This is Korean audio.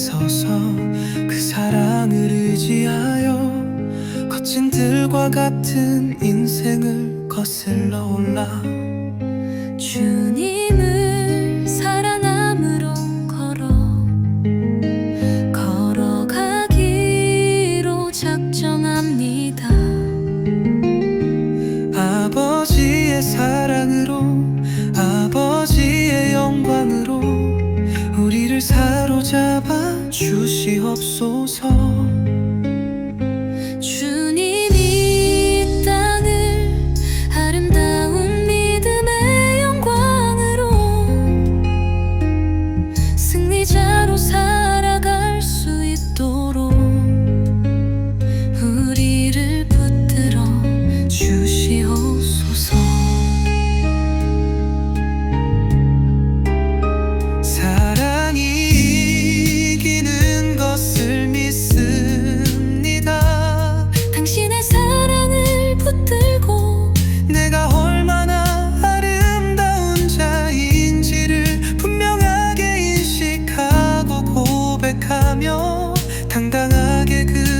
서서 그 사랑을 의지하여 거친 들과 같은 인생을 거슬러 올라 주님을 사랑함으로 걸어 걸어가기로 작정합니다. 아버지의 사랑으로 아버지의 영광으로 우리를 사로잡아 주시옵소서. 당당하게 그